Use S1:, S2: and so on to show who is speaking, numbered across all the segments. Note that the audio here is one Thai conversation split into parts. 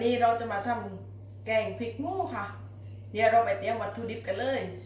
S1: วันนี้เราจะมาทำแกงพริกงูค่ะ เดี๋ยวเราไปเตรียมวัตถุดิบกันเลยนี่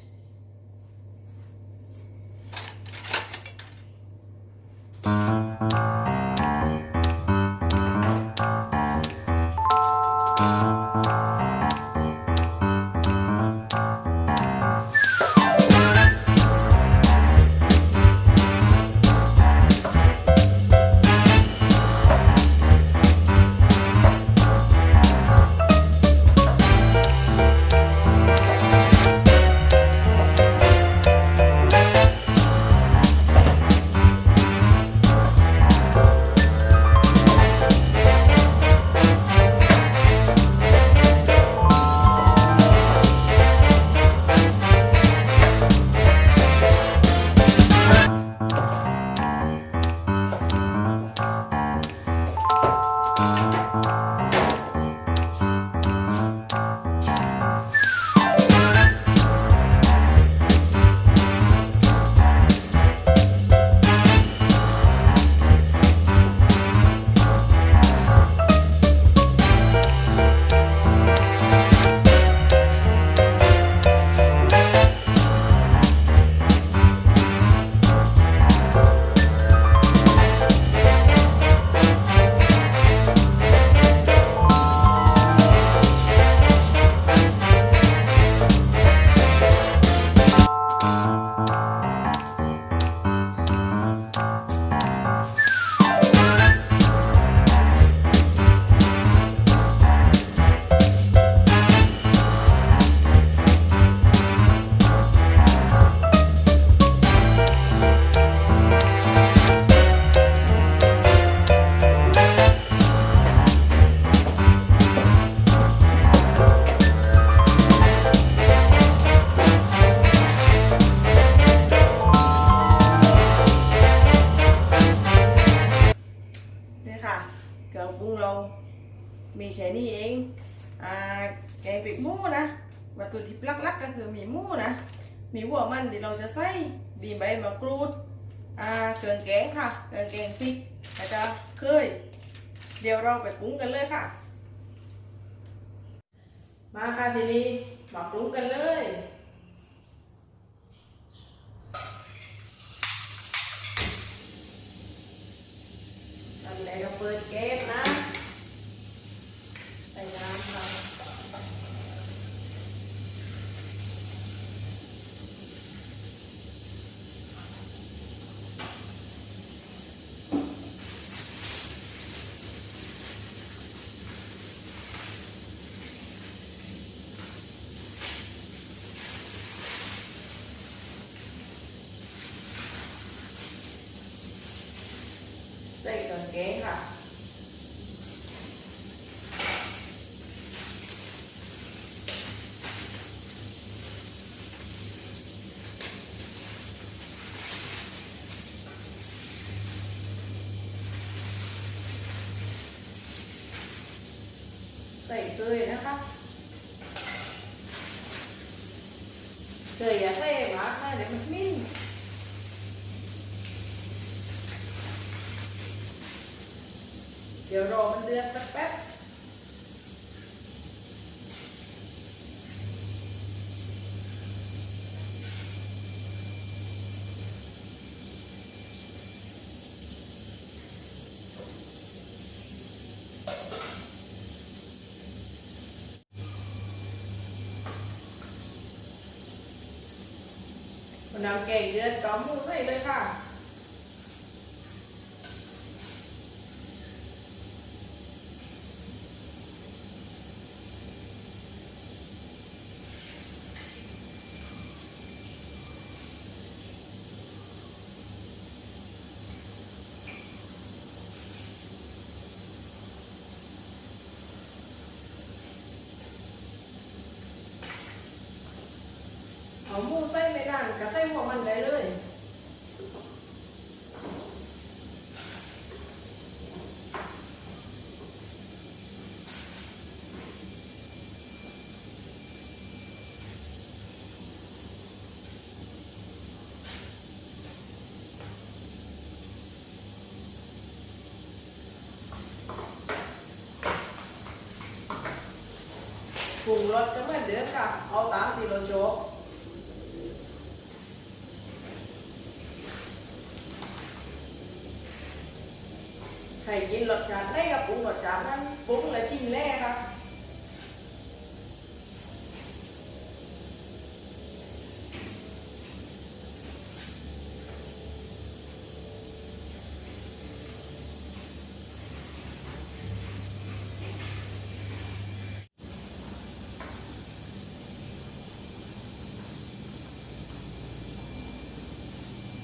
S1: ค่นี้เองอ่าแกงป็ดหมูนะวัตถุดิบหลักๆก็คือมีหมูนะ มีหัวมันที่เราจะใส่ดีใบมะกรูดอ่าเครื่อแกงค่ะเครื่อแกงพริกแล้วก็เคย เดี๋ยวเราไปปรุงกันเลยค่ะ มาค่ะทีนี้มาปรุงกันเลยทำแล้วก็เปิดเกมนะ ใส่น้ำค่ะใส่กาง เกงค่ะ ใส่เกยนะคะเกยอย่าใส่มากนะเดี๋ยวมันนิ่ม เดี๋ยวรอมันเดือดสักแป๊บนนำแกงเดือดก้อมหมูใส่เลยค่ะ เอาหมูใส่ ไม่นานก็ใส่หัวมันได้เลยเปรุงรสก็เหมือนเดิมค่ะเอาตามที่เราชอบ ใครกินรสชาติไหนก็ปรุงรสชาตินั้นปรุงและชิมแล่ค่ะ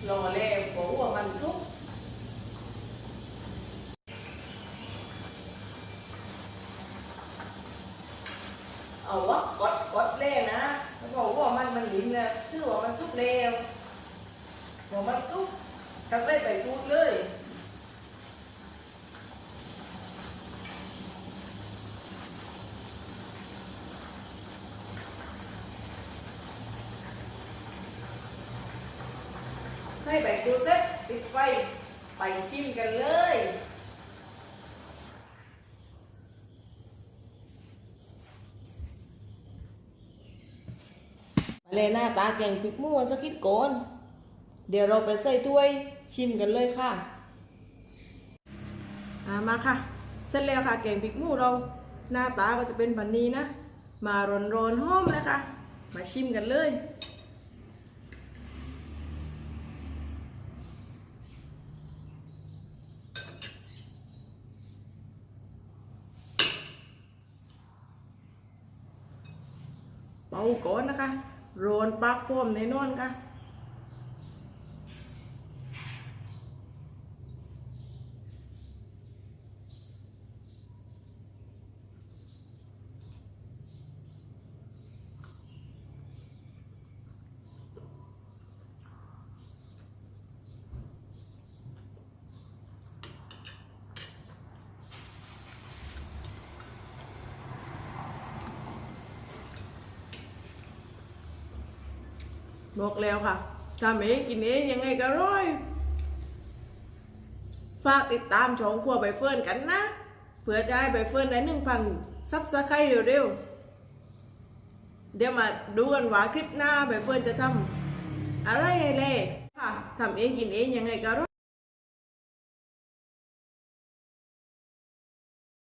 S1: รอแล้วบอกว่ามันสุก เอาวะกดกดเล่นะแล้วบอกว่ามันมันลิ้นนะชื่อว่ามันสุกแล้วบอกมันสุกกระเต้ไปพูดเลยใส่ใบกูเซ็ตปิดไฟไปชิมกันเลย เลยหน้าตาแกงพริกมูกันสักนิดโกน เดี๋ยวเราไปใส่ถ้วยชิมกันเลยค่ะามาค่ะ เสร็จแล้วค่ะแกงพริกมูเราหน้าตาก็จะเป็นแบบนี้นะ มาร้อนๆหอมเลยค่ะมาชิมกันเลย เป่าก่อนนะคะ โรนปักพร้อมในนอนค่ะ บอกแล้วค่ะทำเองกินเองยังไงก็อร่อย ฝากติดตามช่องครัวใบเฟิร์นกันนะ เผื่อจะให้ใบเฟิร์นได้หนึ่งพันซับสไครต์เร็วๆ เดี๋ยวมาดูกันว่าคลิปหน้าใบเฟิร์นจะทำอะไรเลยค่ะทำเองกินเองยังไงก็อร่อย